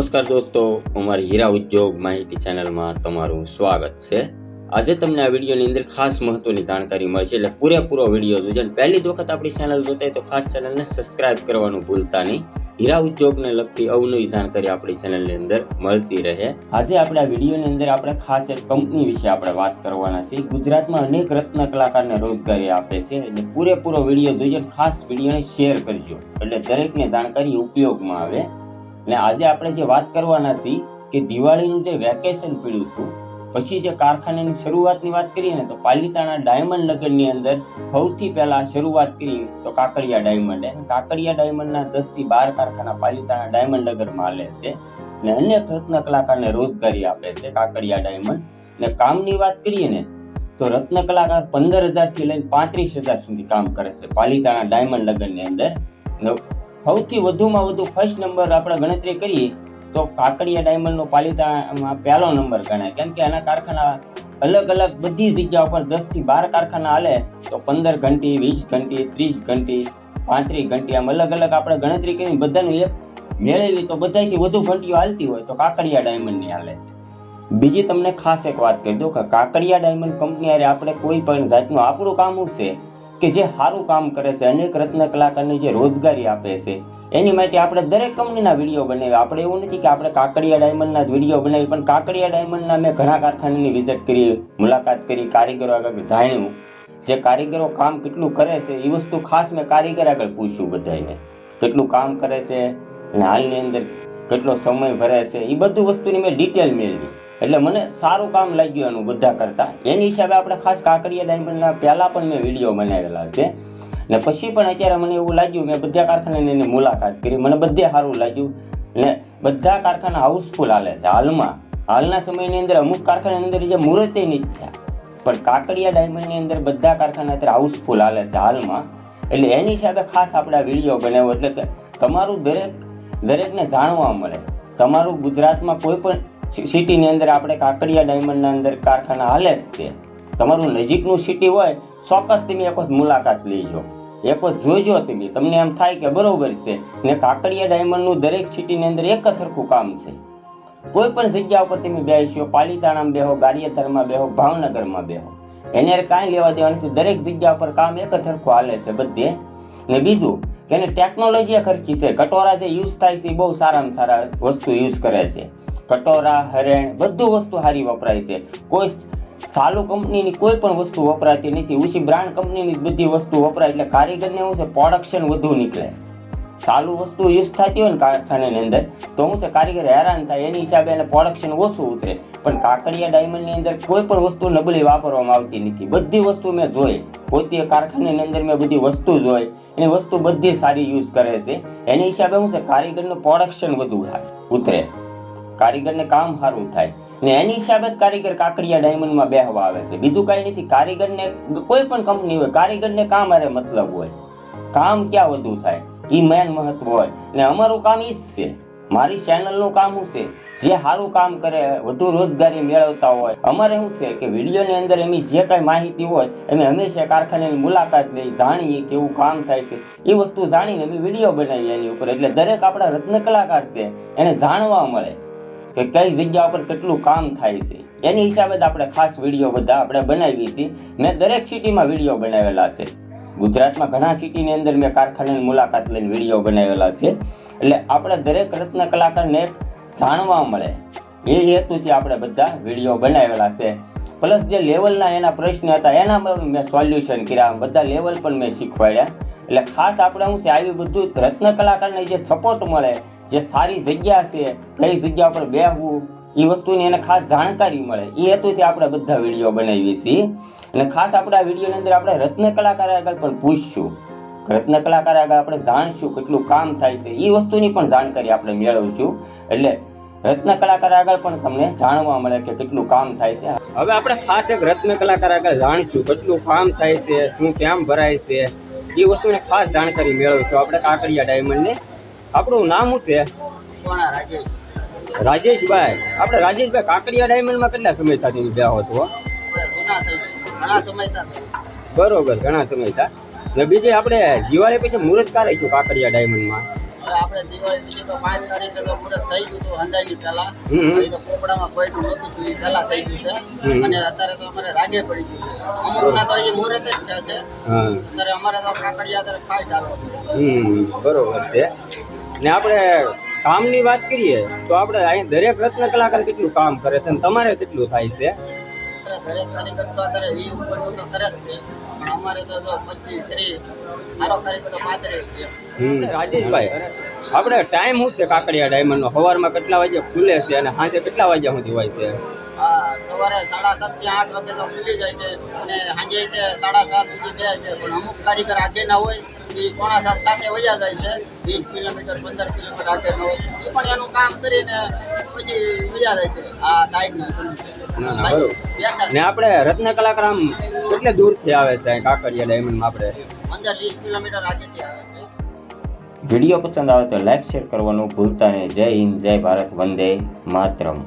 નમસ્કાર દોસ્તો અમારી હીરા ઉદ્યોગ માહિતી ચેનલમાં તમારું સ્વાગત છે. આજે તમને આ વિડીયોની અંદર ખાસ મહત્વની જાણકારી મળશે એટલે પૂરેપૂરો વીડિયો જોજો અને પહેલી જ વખત આપણી ચેનલ જોતા હોય તો ખાસ ચેનલને સબસ્ક્રાઇબ કરવાનું ભૂલતા નહીં. હીરા ઉદ્યોગને લગતી અવનવી જાણકારી આપણી ચેનલની અંદર મળતી રહે. આજે આપણે આ વિડીયોની અંદર આપણે ખાસ એક કંપની વિશે આપણે વાત કરવાના છીએ. ગુજરાતમાં અનેક રત્ન કલાકારને રોજગારી આપે છે એટલે પૂરેપૂરો વીડિયો જોઈએ ખાસ વિડીયોને શેર કરજો. એટલે દરેકને જાણકારી ઉપયોગમાં આવે. અને આજે આપણે જે વાત કરવાના છીએ કે દિવાળીનું જે વેકેશન પડ્યું હતું, પછી જે કારખાનાની શરૂઆતની વાત કરીએ ને તો પાલિતાણા ડાયમંડ નગરની અંદર સૌથી પહેલા શરૂઆત કરી તો કાકડિયા ડાયમંડ અને કાકડિયા ડાયમંડના દસથી બાર કારખાના પાલિતાણા ડાયમંડ નગરમાં હાલે છે અને અનેક રત્ન કલાકારને રોજગારી આપે છે કાકડિયા ડાયમંડ. ને કામની વાત કરીએ ને તો રત્ન કલાકાર પંદર હજારથી લઈને પાંત્રીસ હજાર સુધી કામ કરે છે પાલિતાણા ડાયમંડ નગરની અંદર. સૌથી વધુમાં વધુ ફર્સ્ટ નંબર આપણે ગણતરી કરીએ તો કાકડિયા ડાયમંડનો પાલિતાણામાં પહેલો નંબર ગણાય. કેમ કે આના કારખાના અલગ અલગ બધી જગ્યા ઉપર દસથી બાર કારખાના હાલે, તો પંદર ઘંટી, વીસ ઘંટી, ત્રીસ ઘંટી, પાંત્રીસ ઘંટી, આમ અલગ અલગ આપણે ગણતરી કરીને બધાનું એક મેળવી તો બધાથી વધુ ઘંટીઓ હાલતી હોય તો કાકડિયા ડાયમંડની હાલે છે. બીજી તમને ખાસ એક વાત કરી દઉં કે કાકડિયા ડાયમંડ કંપની અરે આપણે કોઈ પણ જાતનું આપણું કામ શું છે? કે જે સારું કામ કરે છે, અનેક રત્ન કલાકારને જે રોજગારી આપે છે, એની માટે આપણે દરેક કંપનીના વીડિયો બનાવ્યા આપણે એવું નથી કે આપણે કાકડિયા ડાયમંડના જ વીડિયો બનાવી પણ કાકડિયા ડાયમંડના મેં ઘણા કારખાનાની વિઝિટ કરી, મુલાકાત કરી, કારીગરો આગળ જાણ્યું. જે કારીગરો કામ કેટલું કરે છે એ વસ્તુ ખાસ મેં કારીગર આગળ પૂછ્યું બધાને કેટલું કામ કરે છે, અને હાલની અંદર કેટલો સમય ભરે છે એ બધું વસ્તુની મેં ડિટેલ મેળવી. એટલે મને સારું કામ લાગ્યું એનું બધા કરતાં. એની હિસાબે આપણે ખાસ કાકડિયા ડાયમંડના પહેલાં પણ મેં વીડિયો બનાવેલા છે. ને પછી પણ અત્યારે મને એવું લાગ્યું, મેં બધા કારખાનાની એની મુલાકાત કરી. મને બધે સારું લાગ્યું. ને બધા કારખાના હાઉસફુલ હાલે છે હાલમાં. હાલના સમયની અંદર અમુક કારખાનાની અંદર જે મુહૂર્તે નહીં થયા. પણ કાકડિયા ડાયમંડની અંદર બધા કારખાના અત્યારે હાઉસફુલ હાલે છે હાલમાં. એટલે એની હિસાબે ખાસ આપણે વીડિયો બનાવ્યો. એટલે કે તમારું દરેક, દરેકને જાણવા મળે. તમારું ગુજરાતમાં કોઈ પણ સિટીની અંદર આપણે કાકડિયા ડાયમંડના અંદર કારખાના હાલે જ છે. તમારું નજીકનું સિટી હોય, ચોક્કસ તમે એક વખત મુલાકાત લેજો. એક વખત જોજો તમે. તમને એમ થાય કે બરોબર છે ને કાકડિયા ડાયમંડનું દરેક સિટીની અંદર એક જ સરખું કામ છે. કોઈ પણ જગ્યા ઉપર તમે બેસો પાલીતાણામાં બેહો, ગારિયાથરમાં બેહો, ભાવનગરમાં બેહો. એને કાંઈ લેવા દેવાનું દરેક જગ્યા પર કામ એક જ સરખું હાલે છે બધે. ને બીજું કે એને ટેકનોલોજી ખર્ચી છે. કટોરા જે યુઝ થાય છે બહુ સારામાં સારા વસ્તુ યુઝ કરે છે. કટોરા, હરેણ બધું વસ્તુ સારી વપરાય છે. કોઈ ચાલુ કંપનીની કોઈ પણ વસ્તુ વપરાતી નથી. ઓછી બ્રાન્ડ કંપનીની બધી વસ્તુ વપરાય. એટલે કારીગરને શું છે? પ્રોડક્શન વધુ નીકળે. ચાલુ વસ્તુ યુઝ થતી હોય ને કારખાનાની અંદર, તો શું છે? કારીગર હેરાન થાય. એની હિસાબે એને પ્રોડક્શન ઓછું ઉતરે. પણ કાકડિયા ડાયમંડની અંદર કોઈ પણ વસ્તુ નબળી વાપરવામાં આવતી નથી. બધી વસ્તુ મેં જોઈ. પોતે કારખાનાની અંદર મેં બધી વસ્તુ જોઈ. એની વસ્તુ બધી સારી યુઝ કરે છે. એની હિસાબે શું છે? કારીગરનું પ્રોડક્શન વધુ ઉતરે. કારીગરને કામ સારું થાય. ને એની હિસાબે કારીગર કાકડિયા ડાયમંડમાં બેહવા આવે છે. બીજું કાંઈ નથી. કારીગરને કોઈ પણ કંપની હોય, કારીગરને કામ અરે મતલબ હોય. કામ ક્યાં વધુ થાય? એ મેન મહત્વ હોય. ને અમારું કામ એ જ છે. મારી ચેનલનું કામ શું છે? જે સારું કામ કરે, વધુ રોજગારી મેળવતા હોય. અમારે શું છે કે વિડીયોની અંદર એમની જે કાંઈ માહિતી હોય અમે હંમેશા કારખાનાની મુલાકાત લઈ જાણીએ કેવું કામ થાય છે. એ વસ્તુ જાણીને અમે વીડિયો બનાવીએ એની ઉપર. એટલે દરેક આપણા રત્ન કલાકાર છે. એને જાણવા મળે. કે કઈ જગ્યા ઉપર કેટલું કામ થાય છે. એની હિસાબે આપણે ખાસ વીડિયો બધા આપણે બનાવીએ છીએ. મેં દરેક સિટીમાં વીડિયો બનાવેલા છે. ગુજરાતમાં ઘણા સિટીની અંદર મેં કારખાનાની મુલાકાત લઈને વીડિયો બનાવેલા છે. એટલે આપણે દરેક રત્ન કલાકારને જાણવા મળે. એ હેતુથી આપણે બધા વીડિયો બનાવેલા છે. પ્લસ જે લેવલના એના પ્રશ્ન હતા એના પણ મેં સોલ્યુશન કર્યા. બધા લેવલ પણ મેં શીખવાડ્યા. એટલે ખાસ આપણે શું છે, આવી બધું રત્ન કલાકારને જે સપોર્ટ મળે, જે સારી જગ્યા છે, કઈ જગ્યા પર બેહવું એ વસ્તુની એને ખાસ જાણકારી મળે એ હેતુથી આપણે બધા વીડિયો બનાવીએ છીએ. અને ખાસ આપણે આ વિડીયોની અંદર આપણે રત્ન કલાકાર આગળ પણ પૂછશું. રત્ન કલાકાર આગળ આપણે જાણશું કેટલું કામ થાય છે એ વસ્તુની પણ જાણકારી આપણે મેળવશું. એટલે રત્ન કલાકાર આગળ પણ તમને જાણવા મળે કે કેટલું કામ થાય છે. હવે આપણે ખાસ એક રત્ન કલાકાર આગળ જાણશું, કેટલું કામ થાય છે, શું કેમ ભરાય છે એ વસ્તુની ખાસ જાણકારી મેળવશું આપણે કાકડિયા ડાયમંડની આપણું નામ શું છે? રાજેશભાઈ. આપણે રાજેશભાઈ કાકડિયા ડાયમંડમાં કેટલા સમય થતી બે હતો બરોબર ઘણા સમય થાય ને બીજે આપણે દિવાળી પછી મુહૂર્ત કાઢીશું કાકડિયા ડાયમંડમાં આપણે દિવાળી તો પાંચ તારીખે તો મુહૂર્ત થઈ ગયું હતું અંદાજી પહેલા. તો પોપડામાં કોઈનું નહોતું થયું, પહેલા થઈ ગયું છે. અને અત્યારે તો અમારે રાગે પડી ગયું છે. અમુકના તો એ મુહૂર્ત જ થયા છે. અત્યારે અમારે તો કાકડિયા અત્યારે ખાઈ ચાલવા હમ બરોબર છે. ને આપણે કામની વાત કરીએ તો આપણે અહીં દરેક રત્ન કલાકાર કેટલું કામ કરે છે અને તમારે કેટલું થાય છે? અત્યારે દરેક કારીગર તો અત્યારે વીસ ઉપરનું તો કરે જ છે પણ અમારે તો જો પચીસ ત્રીસ સારો કારીગર પાંત્રીસ છે. રાજેશભાઈ આપણે ટાઈમ શું છે કાકડિયા ડાયમંડનો સવારમાં કેટલા વાગે ખુલે છે અને સાંજે કેટલા વાગ્યા સુધી હોય છે? હા સવારે સાડા સાતથી આઠ વાગે તો ખુલી જાય છે અને સાંજે સાડા સાત સુધી બે છે પણ અમુક કારીગર આજે ના હોય એ પોણા સાત સાથે વયા જાય છે વીસ કિલોમીટર પંદર કિલોમીટર આજે ન હોય. એ પણ એનું કામ કરીને પછી વયા જાય છે આ ટાઈમના ના ના બરોબર. ને આપણે રત્ન કલાકાર આમ કેટલે દૂરથી આવે છે? કાંકરિયા ડાયમંડમાં આપણે? પંદર વીસ કિલોમીટર આગળથી આવે છે. વીડિયો પસંદ આવે તો લાઈક શેર કરવાનું ભૂલતા નહીં. જય હિન્દ જય ભારત વંદે માતરમ.